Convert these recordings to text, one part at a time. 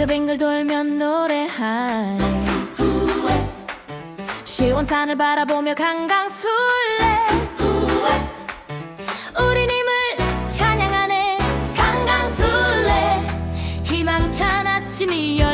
빙글빙글 돌면 노래하네. 시원산을 바라보며 강강술래. 우리 님을 찬양하네. 강강술래. 희망찬 아침이 열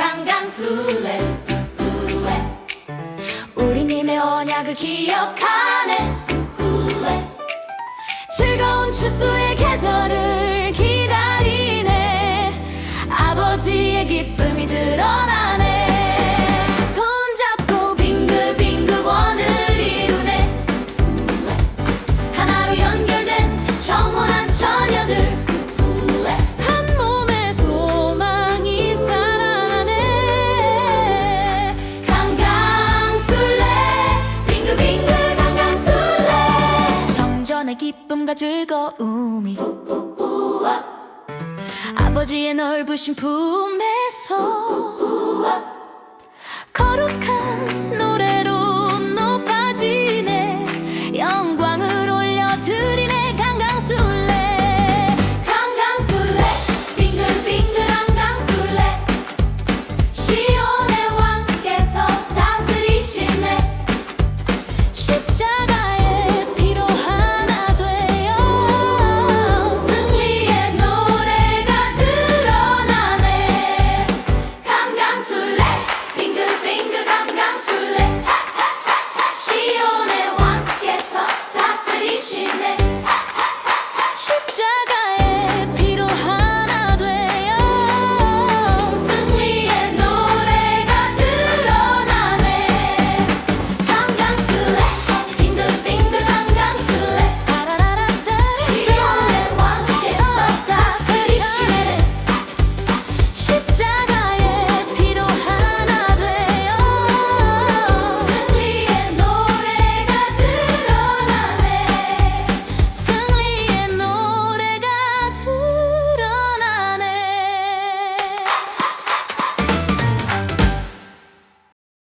강강술래 우에. 우리님의 언약을 기억하네 우에. 즐거운 추수의 기쁨과 즐거움이. 아버지의 넓으신 품에서